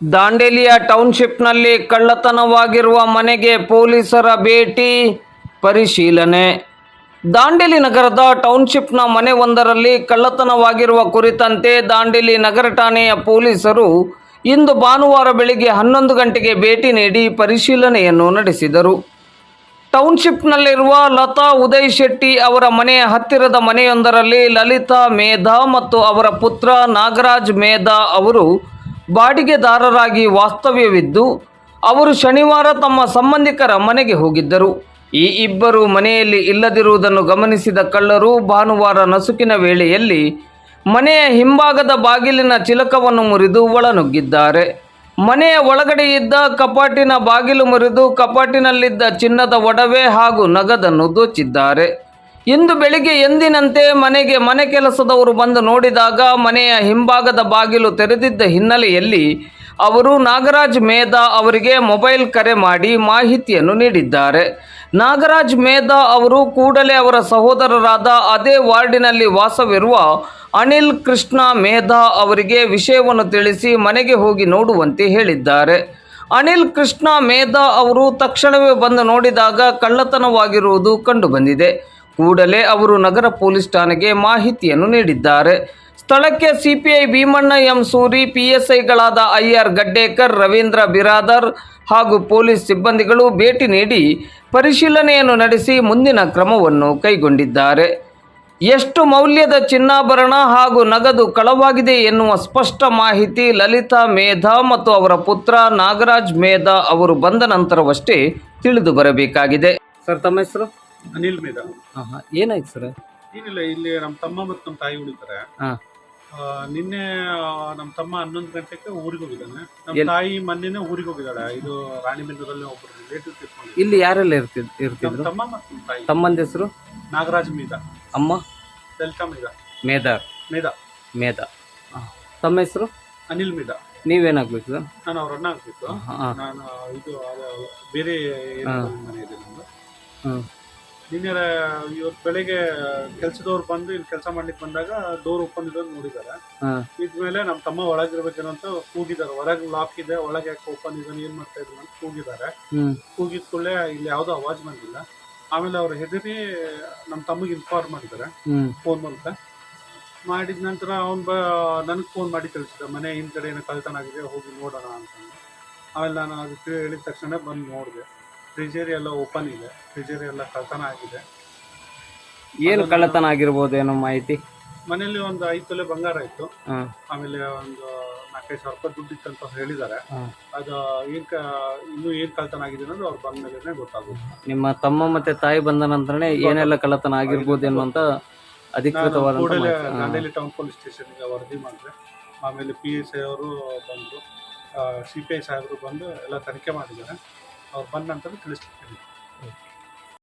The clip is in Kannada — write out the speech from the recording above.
ದಾಂಡೇಲಿಯ ಟೌನ್ಶಿಪ್ನಲ್ಲಿ ಕಳ್ಳತನವಾಗಿರುವ ಮನೆಗೆ ಪೊಲೀಸರ ಭೇಟಿ ಪರಿಶೀಲನೆ. ದಾಂಡೇಲಿ ನಗರದ ಟೌನ್ಶಿಪ್ನ ಮನೆಯೊಂದರಲ್ಲಿ ಕಳ್ಳತನವಾಗಿರುವ ಕುರಿತಂತೆ ದಾಂಡೇಲಿ ನಗರ ಠಾಣೆಯ ಪೊಲೀಸರು ಇಂದು ಭಾನುವಾರ ಬೆಳಿಗ್ಗೆ ಹನ್ನೊಂದು ಗಂಟೆಗೆ ಭೇಟಿ ನೀಡಿ ಪರಿಶೀಲನೆಯನ್ನು ನಡೆಸಿದರು. ಟೌನ್ಶಿಪ್ನಲ್ಲಿರುವ ಲತಾ ಉದಯ್ ಶೆಟ್ಟಿ ಅವರ ಮನೆಯ ಹತ್ತಿರದ ಮನೆಯೊಂದರಲ್ಲಿ ಲಲಿತಾ ಮೇಧಾ ಮತ್ತು ಅವರ ಪುತ್ರ ನಾಗರಾಜ್ ಮೇಧಾ ಅವರು ಬಾಡಿಗೆದಾರರಾಗಿ ವಾಸ್ತವ್ಯವಿದ್ದು, ಅವರು ಶನಿವಾರ ತಮ್ಮ ಸಂಬಂಧಿಕರ ಮನೆಗೆ ಹೋಗಿದ್ದರು. ಈ ಇಬ್ಬರು ಮನೆಯಲ್ಲಿ ಇಲ್ಲದಿರುವುದನ್ನು ಗಮನಿಸಿದ ಕಳ್ಳರು ಭಾನುವಾರ ನಸುಕಿನ ವೇಳೆಯಲ್ಲಿ ಮನೆಯ ಹಿಂಭಾಗದ ಬಾಗಿಲಿನ ಚಿಲಕವನ್ನು ಮುರಿದು ಒಳನುಗ್ಗಿದ್ದಾರೆ. ಮನೆಯ ಒಳಗಡೆ ಇದ್ದ ಕಪಾಟಿನ ಬಾಗಿಲು ಮುರಿದು ಕಪಾಟಿನಲ್ಲಿದ್ದ ಚಿನ್ನದ ಒಡವೆ ಹಾಗೂ ನಗದನ್ನು ದೋಚಿದ್ದಾರೆ. ಇಂದು ಬೆಳಿಗ್ಗೆ ಎಂದಿನಂತೆ ಮನೆಗೆ ಮನೆ ಕೆಲಸದವರು ಬಂದು ನೋಡಿದಾಗ ಮನೆಯ ಹಿಂಭಾಗದ ಬಾಗಿಲು ತೆರೆದಿದ್ದ ಹಿನ್ನೆಲೆಯಲ್ಲಿ ಅವರು ನಾಗರಾಜ್ ಮೇಧಾ ಅವರಿಗೆ ಮೊಬೈಲ್ ಕರೆ ಮಾಡಿ ಮಾಹಿತಿಯನ್ನು ನೀಡಿದ್ದಾರೆ. ನಾಗರಾಜ್ ಮೇಧಾ ಅವರು ಕೂಡಲೇ ಅವರ ಸಹೋದರರಾದ ಅದೇ ವಾರ್ಡಿನಲ್ಲಿ ವಾಸವಿರುವ ಅನಿಲ್ ಕೃಷ್ಣ ಮೇಧಾ ಅವರಿಗೆ ವಿಷಯವನ್ನು ತಿಳಿಸಿ ಮನೆಗೆ ಹೋಗಿ ನೋಡುವಂತೆ ಹೇಳಿದ್ದಾರೆ. ಅನಿಲ್ ಕೃಷ್ಣ ಮೇಧಾ ಅವರು ತಕ್ಷಣವೇ ಬಂದು ನೋಡಿದಾಗ ಕಳ್ಳತನವಾಗಿರುವುದು ಕಂಡುಬಂದಿದೆ. ಕೂಡಲೇ ಅವರು ನಗರ ಪೊಲೀಸ್ ಠಾಣೆಗೆ ಮಾಹಿತಿಯನ್ನು ನೀಡಿದ್ದಾರೆ. ಸ್ಥಳಕ್ಕೆ ಸಿಪಿಐ ಭೀಮಣ್ಣ ಎಂ ಸೂರಿ, ಪಿಎಸ್ಐಗಳಾದ ಐಆರ್ ಗಡ್ಡೇಕರ್, ರವೀಂದ್ರ ಬಿರಾದರ್ ಹಾಗೂ ಪೊಲೀಸ್ ಸಿಬ್ಬಂದಿಗಳು ಭೇಟಿ ನೀಡಿ ಪರಿಶೀಲನೆಯನ್ನು ನಡೆಸಿ ಮುಂದಿನ ಕ್ರಮವನ್ನು ಕೈಗೊಂಡಿದ್ದಾರೆ. ಎಷ್ಟು ಮೌಲ್ಯದ ಚಿನ್ನಾಭರಣ ಹಾಗೂ ನಗದು ಕಳವಾಗಿದೆ ಎನ್ನುವ ಸ್ಪಷ್ಟ ಮಾಹಿತಿ ಲಲಿತಾ ಮೇಧಾ ಮತ್ತು ಅವರ ಪುತ್ರ ನಾಗರಾಜ್ ಮೇಧಾ ಅವರು ಬಂದ ನಂತರವಷ್ಟೇ ತಿಳಿದು ಬರಬೇಕಾಗಿದೆ. ಸರ್, ತಮ್ಮ ಹೆಸರು? ಅನಿಲ್ ಮೇದ ಹಾಂ ಹಾಂ. ಏನಾಯ್ತು ಸರ್? ಏನಿಲ್ಲ ಇಲ್ಲಿ ನಮ್ಮ ತಮ್ಮ ಮತ್ತು ನಮ್ಮ ತಾಯಿ ಉಳಿತಾರೆ. ಹಾಂ. ಆ, ನಿನ್ನೆ ನಮ್ಮ ತಮ್ಮ ಹನ್ನೊಂದು ಗಂಟೆಗೆ ಊರಿಗೆ ಹೋಗಿದ್ದಾನೆ. ನಮ್ಮ ಎಲ್- ತಾಯಿ ಮೊನ್ನೆನೇ ಊರಿಗೆ ಹೋಗಿದ್ದಾಳೆ. ಇದು ರಾಣಿಬೆನ್ನೂರಲ್ಲಿ ಒಬ್ಬರು ರಿಲೇಟಿವ್ ಇಲ್ಲಿ ಯಾರೆಲ್ಲ ಇರ್ತಿದ್ ನಮ್ಮ ಇರ್ತಿದ್ರು ತಮ್ಮ ಮತ್ತು ನಮ್ಮ ತಾಯಿ. ತಮ್ಮಂದ ಹೆಸರು? ನಾಗರಾಜ್ ಮೇದ ಅಮ್ಮ? ಲಲಿತಾ ಮೇದಾರ್ ಮೇದ ಮೇಧಾ. ಹಾಂ. ತಮ್ಮ ಹೆಸರು? ಅನಿಲ್ ಮೇದ ನೀವೇನಾಗ್ಬೇಕು ಸರ್? ನಾನು ಅವ್ರ ಅಣ್ಣ ಆಗ್ಬೇಕು. ಹಾಂ ನಾನು ಇದು ಅದು ಬೇರೆ ಏರಿಯಾದಲ್ಲಿ ಮನೆ ಇದೆ ನಮ್ದು. ನಿನ್ನೆ ಇವತ್ ಇವತ್ತು ಬೆಳಿಗ್ಗೆ ಕೆಲಸದವ್ರು ಬಂದು ಇಲ್ಲಿ ಕೆಲಸ ಮಾಡ್ಲಿಕ್ಕೆ ಬಂದಾಗ ಡೋರ್ ಓಪನ್ ಇರೋದು ನೋಡಿದ್ದಾರೆ. ಇದ್ಮೇಲೆ ನಮ್ಮ ತಮ್ಮ ಒಳಗಿರ್ಬೇಕೇನೋ ಅಂತ ಕೂಗಿದ್ದಾರೆ. ಹೊರಗೆ ಲಾಕ್ ಇದೆ ಒಳಗೆ ಯಾಕೆ ಓಪನ್ ಇದೆ ಏನ್ ಮಾಡ್ತಾ ಇದ್ರು ಅಂತ ಕೂಗಿದ್ದಾರೆ. ಹ್ಞೂ ಕೂಗಿದ ಕೂಡಲೇ ಇಲ್ಲಿ ಯಾವ್ದೋ ಅವಾಜ್ ಬಂದಿಲ್ಲ. ಆಮೇಲೆ ಅವ್ರು ಹೆದರಿ ನಮ್ಮ ತಮ್ಮಗೆ ಇನ್ಫಾರ್ಮ್ ಮಾಡಿದ್ದಾರೆ. ಫೋನ್ ಮೂಲಕ. ಮಾಡಿದ ನಂತರ ಅವ್ನು ಬ ನನಗೆ ಫೋನ್ ಮಾಡಿ ತಿಳಿಸಿದ ಮನೆ ಹಿಂದ್ಗಡೆ ಏನೋ ಕಳ್ತನ ಆಗಿದೆ ಹೋಗಿ ನೋಡೋಣ ಅಂತ ಆಮೇಲೆ ನಾನು ಅದಕ್ಕೆ ಹೇಳಿದ ತಕ್ಷಣ ಬಂದು ನೋಡಿದೆ. ಟ್ರಿಜರಿ ಎಲ್ಲ ಓಪನ್ ಇದೆ. ಟ್ರಿಜರಿ ಎಲ್ಲ ಕಳ್ತನ ಆಗಿದೆ. ಏನು ಕಳ್ಳತನ ಆಗಿರ್ಬೋದೇನೋ ಮಾಹಿತಿ? ಮನೆಯಲ್ಲಿ ಒಂದು ಐದು ತೊಲೆ ಬಂಗಾರ ಇತ್ತು. ಹಾಂ. ಆಮೇಲೆ ಒಂದು ನಾಲ್ಕೈದು ಸಾವಿರ ರೂಪಾಯಿ ದುಡ್ಡು ಇತ್ತಂತ ಹೇಳಿದ್ದಾರೆ. ಹಾಂ. ಅದು ಏನ್ ಕ ಇನ್ನೂ ಏನ್ ಕಳ್ಳತನ ಆಗಿದೆ ಅನ್ನೋದು ಅವ್ರು ಬಂದ ಮೇಲೆ ಗೊತ್ತಾಗುತ್ತೆ. ನಿಮ್ಮ ತಮ್ಮ ಮತ್ತೆ ತಾಯಿ ಬಂದ ನಂತರನೇ ಏನೆಲ್ಲ ಕಳ್ಳತನ ಆಗಿರ್ಬೋದೇನೋ ಅಂತ ನಾನು ಅಧಿಕೃತವಾದಂಥ ಕೂಡಲೇ ಮಾಹಿತಿ. ಹಾಂ. ದಾಂಡೇಲಿ ಟೌನ್ ಪೊಲೀಸ್ ಸ್ಟೇಷನ್ಗೆ ವರದಿ ಮಾಡಿದ್ರೆ ಆಮೇಲೆ ಪಿ ಎಸ್ ಐ ಅವರು ಬಂದರು ಸಿ ಪಿ ಐ ಸಾಹೇಬರು ಬಂದು ಎಲ್ಲ ತನಿಖೆ ಮಾಡಿದ್ದಾರೆ. ಅವ್ರು ಬಂದ ನಂತರ ತಿಳಿಸ್ಲಿಕ್ಕೆ